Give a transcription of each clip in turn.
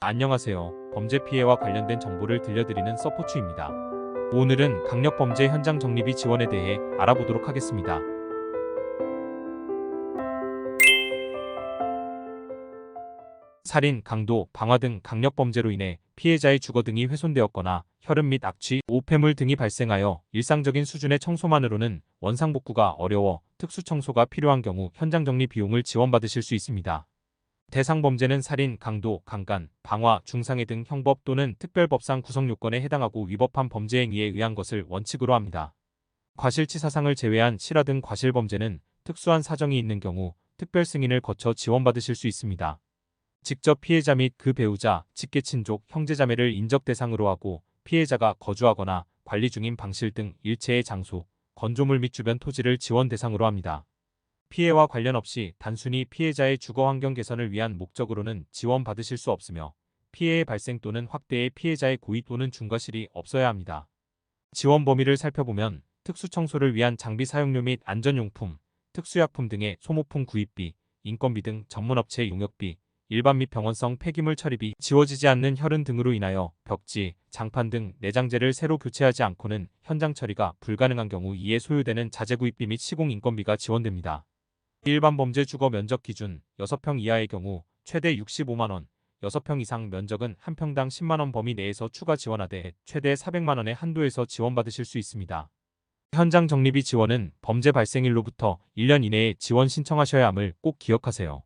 안녕하세요. 범죄 피해와 관련된 정보를 들려드리는 서포츠입니다. 오늘은 강력 범죄 현장 정리비 지원에 대해 알아보도록 하겠습니다. 살인, 강도, 방화 등 강력 범죄로 인해 피해자의 주거 등이 훼손되었거나 혈흔 및 악취, 오폐물 등이 발생하여 일상적인 수준의 청소만으로는 원상 복구가 어려워 특수 청소가 필요한 경우 현장 정리 비용을 지원받으실 수 있습니다. 대상 범죄는 살인, 강도, 강간, 방화, 중상해 등 형법 또는 특별법상 구성 요건에 해당하고 위법한 범죄 행위에 의한 것을 원칙으로 합니다. 과실치사상을 제외한 실화 등 과실 범죄는 특수한 사정이 있는 경우 특별 승인을 거쳐 지원받으실 수 있습니다. 직접 피해자 및 그 배우자, 직계 친족, 형제자매를 인적 대상으로 하고 피해자가 거주하거나 관리 중인 방실 등 일체의 장소, 건조물 및 주변 토지를 지원 대상으로 합니다. 피해와 관련 없이 단순히 피해자의 주거 환경 개선을 위한 목적으로는 지원받으실 수 없으며 피해의 발생 또는 확대에 피해자의 고의 또는 중과실이 없어야 합니다. 지원 범위를 살펴보면 특수청소를 위한 장비 사용료 및 안전용품, 특수약품 등의 소모품 구입비, 인건비 등 전문업체 용역비, 일반 및 병원성 폐기물 처리비, 지워지지 않는 혈흔 등으로 인하여 벽지, 장판 등 내장재를 새로 교체하지 않고는 현장 처리가 불가능한 경우 이에 소요되는 자재 구입비 및 시공 인건비가 지원됩니다. 일반 범죄 주거 면적 기준 6평 이하의 경우 최대 65만원, 6평 이상 면적은 한 평당 10만원 범위 내에서 추가 지원하되 최대 400만원의 한도에서 지원받으실 수 있습니다. 현장 정리비 지원은 범죄 발생일로부터 1년 이내에 지원 신청하셔야 함을 꼭 기억하세요.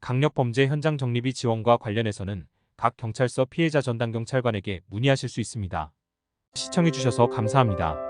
강력 범죄 현장 정리비 지원과 관련해서는 각 경찰서 피해자 전담 경찰관에게 문의하실 수 있습니다. 시청해주셔서 감사합니다.